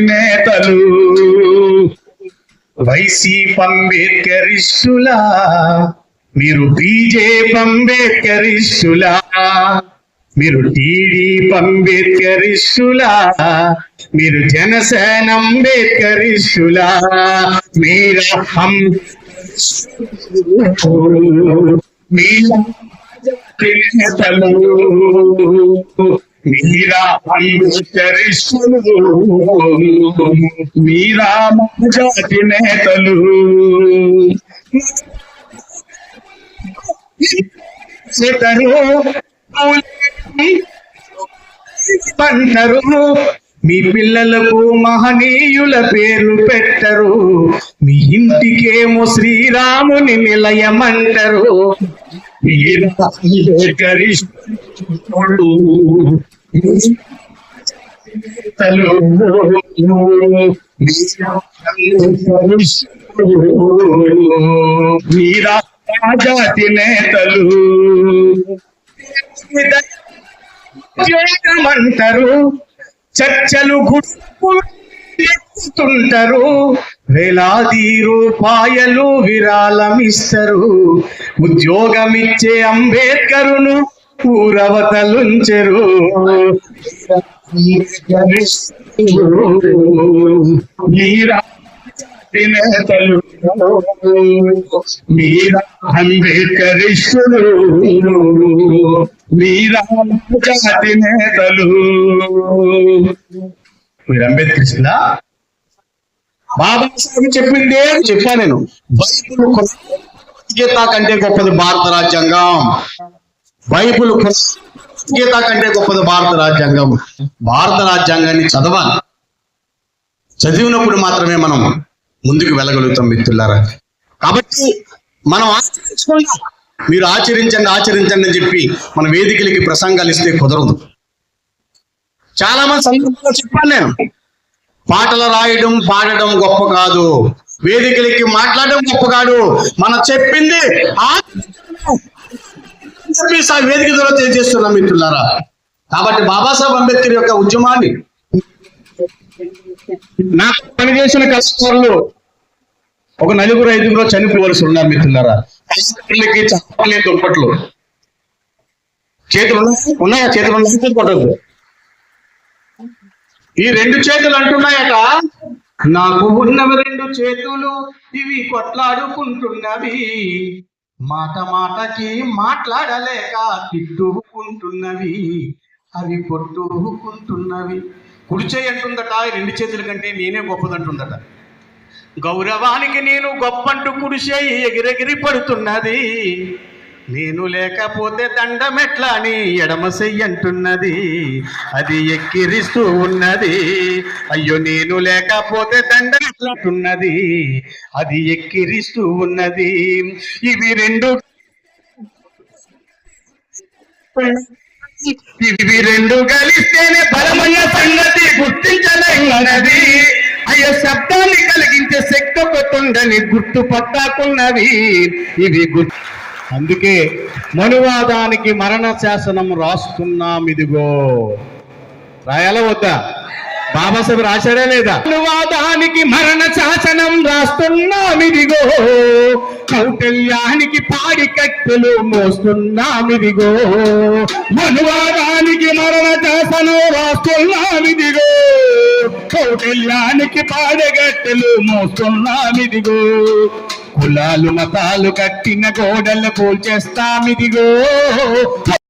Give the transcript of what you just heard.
నేతలు వైసీపీ అంబేద్కరిస్టులా మీరు బీజేపీ అంబేద్కరిస్టులా మీరు టీడీపీ అంబేద్కరిస్టులా మీరు జనసేన అంబేద్కరిస్టులా మీరు అం- మీరు నేతలు మీరా అంబేద్కరిస్టులు మీరా జాతి నేతలు ఇతరు పంటరు మీ పిల్లలకు మహనీయుల పేర్లు పెట్టరు. మీ ఇంటికేమో శ్రీరాముని నిలయమంటారు. మీరా అంబేద్కరిస్టులు మీరా జాతి నేతలు. ఉద్యోగమంటారు చర్చలు గుర్తుంటారు వేలాది రూపాయలు విరాళమిస్తారు. ఉద్యోగమిచ్చే అంబేద్కరును ఊరవతలుంచెరు. మీరా నేతలు మీరా అంబేద్కరిష్టులు మీరా జాతి నేతలు మీరు అంబేద్కరిస్తుందా బాబా సాహెబ్ చెప్పిందే చెప్పా నేను. బైబుల్ గీత కంటే గొప్పది భారత రాజ్యాంగం. బైబుల్ గీత కంటే గొప్పది భారత రాజ్యాంగం. భారత రాజ్యాంగాన్ని చదవాలి. చదివినప్పుడు మాత్రమే మనం ముందుకు వెళ్ళగలుగుతాం మిత్రులారా. కాబట్టి మనం ఆచరించుకోండి మీరు ఆచరించండి ఆచరించండి అని చెప్పి మన వేదికలకి ప్రసంగాలు ఇస్తే కుదరదు. చాలా మంది సందర్భంలో చెప్పాను నేను. పాటలు రాయడం పాడడం గొప్ప కాదు. వేదికలకి మాట్లాడడం గొప్ప కాదు. మనం చెప్పింది వేదిక ద్వారా తెలియజేస్తున్నాం మిత్రులారా. కాబట్టి బాబాసాహెబ్ అంబేద్కర్ యొక్క ఉద్యమాన్ని నా పనిచేసిన కష్టాలు ఒక నలుగురు ఐదుగురు చనిపోవలసి ఉన్నారు మిత్రులారా. హాస్పిటల్కి చెప్పలే దుప్పట్లు. చేతులు ఉన్నాయా? చేతులు ఉన్నాయా? ఈ రెండు చేతులు అంటున్నాయట. నాకు ఉన్నవి రెండు చేతులు ఇవి కొట్లాడుకుంటున్నవి. మాట మాటకి మాట్లాడలేక తిట్టుకుంటున్నవి. అవి కొట్టుకుంటున్నవి. కుడి చేయి అంటుందట రెండు చేతుల కంటే నేనే గొప్పదంటుందట. గౌరవానికి నేను గొప్పంటూ కుడిసేయి ఎగిరెగిరి పడుతున్నది. నేను లేకపోతే దండమెట్లా అని ఎడమ అంటున్నది. అది ఎక్కిరిస్తూ ఉన్నది. అయ్యో నేను లేకపోతే దండమెట్లాంటున్నది అది ఎక్కిరిస్తూ ఉన్నది. ఇవి రెండు ఇవి రెండు కలిస్తేనే బలమైన సంగతి గుర్తించలేనది అయ్యో శబ్దాన్ని కలిగించే శక్తి ఒకటుందని గుర్తుపట్టాకున్నవి ఇవి గుర్తు అందుకే మనువాదానికి మరణ శాసనం రాస్తున్నాం ఇదిగో. రాయాల వద్దా? బాబాసాహెబ్ రాశాడే లేదా? అనువాదానికి మరణ శాసనం రాస్తున్నాం ఇదిగో కౌటల్యానికి పాడి కట్టెలు మోస్తున్నాం ఇదిగో అనువాదానికి మరణ శాసనం రాస్తున్నాం ఇదిగో కౌటల్యానికి పాడగట్టెలు మోస్తున్నాం ఇదిగో కులాలు మతాలు కట్టిన గోడలు పోల్చేస్తామిదిగో.